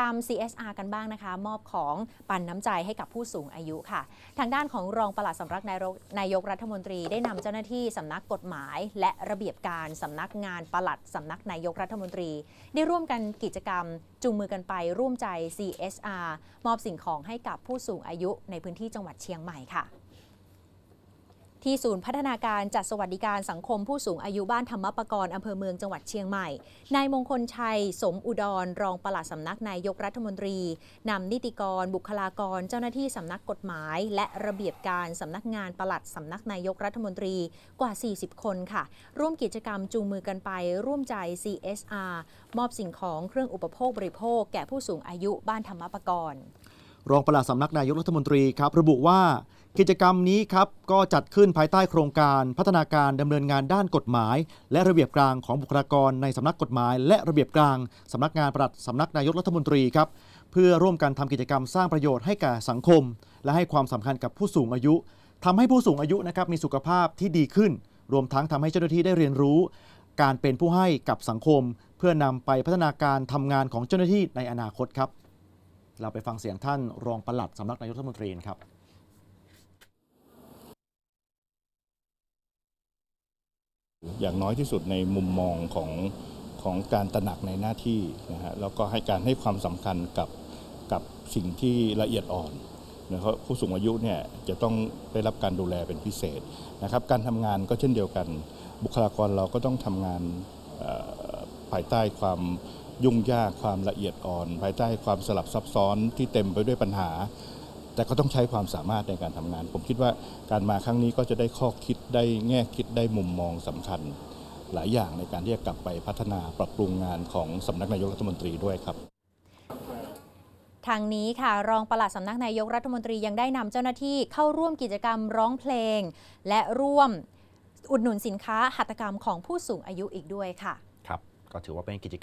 ตาม CSR กันบ้างนะคะ มอบของปันน้ำใจให้กับผู้สูงอายุค่ะ ทางด้านของรองปลัดสำนักนายกนายกรัฐมนตรีได้นำเจ้าหน้าที่สำนักกฎหมาย และระเบียบการสำนักงานปลัดสำนักนายกรัฐมนตรี ได้ร่วมกันกิจกรรม จูงมือกันไปร่วมใจ CSR มอบสิ่งของให้กับผู้สูงอายุในพื้นที่จังหวัดเชียงใหม่ค่ะ ที่ศูนย์พัฒนาการจัดสวัสดิการสังคมผู้สูงอายุบ้านธรรมปกรณ์อำเภอเมืองจังหวัดเชียงใหม่ นายมงคลชัย สมอุดร รองปลัดสำนักนายกรัฐมนตรีนำนิติกร บุคลากร เจ้าหน้าที่สำนักกฎหมาย และระเบียบการสำนักงานปลัดสำนักนายกรัฐมนตรีกว่า 40 คนค่ะ ร่วมกิจกรรมจูงมือกันไป ร่วมใจ CSR มอบสิ่งของเครื่องอุปโภคบริโภค แก่ผู้สูงอายุบ้านธรรมปกรณ์รองปลัดสำนักนายกรัฐมนตรีครับระบุว่า กิจกรรมนี้ครับก็จัดขึ้นภายใต้โครงการพัฒนาการดำเนินงานด้านกฎหมาย และระเบียบกลางของบุคลากรในสำนักกฎหมาย และระเบียบกลางสำนักงานปลัดสำนักนายกรัฐมนตรีครับเพื่อร่วมกันทำกิจกรรมสร้างประโยชน์ให้แก่สังคม และให้ความสำคัญกับผู้สูงอายุทำให้ผู้สูงอายุนะครับมีสุขภาพที่ดีขึ้น รวมทั้งทำให้เจ้าหน้าที่ได้เรียนรู้ การเป็นผู้ให้กับสังคม เพื่อนำไปพัฒนาการทำงานของเจ้าหน้าที่ในอนาคตครับ เราไปฟังเสียงท่านรองปลัดสำนักนายกรัฐมนตรีครับ อย่างน้อยที่สุดในมุมมองของของการตระหนักในหน้าที่นะฮะแล้วก็ให้การให้ความสำคัญกับกับสิ่งที่ละเอียดอ่อนนะครับผู้สูงอายุเนี่ยจะต้องได้รับการดูแลเป็นพิเศษนะครับการทำงานก็เช่นเดียวกัน บุคลากรเราก็ต้องทำงานภายใต้ความยุ่งยากความละเอียดอ่อน ภายใต้ความสลับซับซ้อนที่เต็มไปด้วยปัญหา แต่ก็ต้องใช้ความสามารถในการทำงาน ผมคิดว่าการมาครั้งนี้ก็จะได้ข้อคิดได้แง่คิดได้มุมมองสำคัญ หลายอย่างในการที่จะกลับไปพัฒนาปรับปรุงงานของสำนักนายกรัฐมนตรีด้วยครับทางนี้ค่ะรองปลัดสำนักนายกรัฐมนตรียังได้นำเจ้าหน้าที่เข้าร่วมกิจกรรมร้องเพลง และร่วมอุดหนุนสินค้าหัตถกรรมของผู้สูงอายุอีกด้วยค่ะ ครับ ก็ถือว่าเป็นกิจ